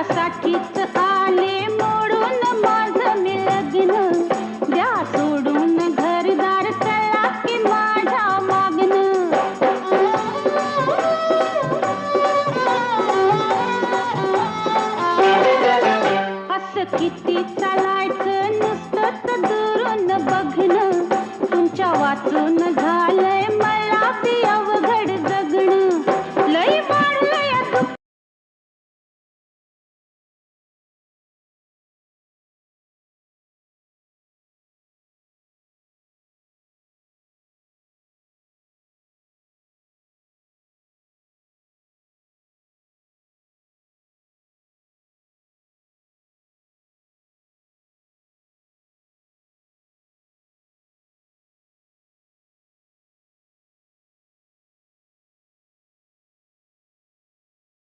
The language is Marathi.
आले मोडून मी लग्न सोडून घरदार किती चालायचं नुसतं दुरून बघणं. तुमच्या वाचून झालं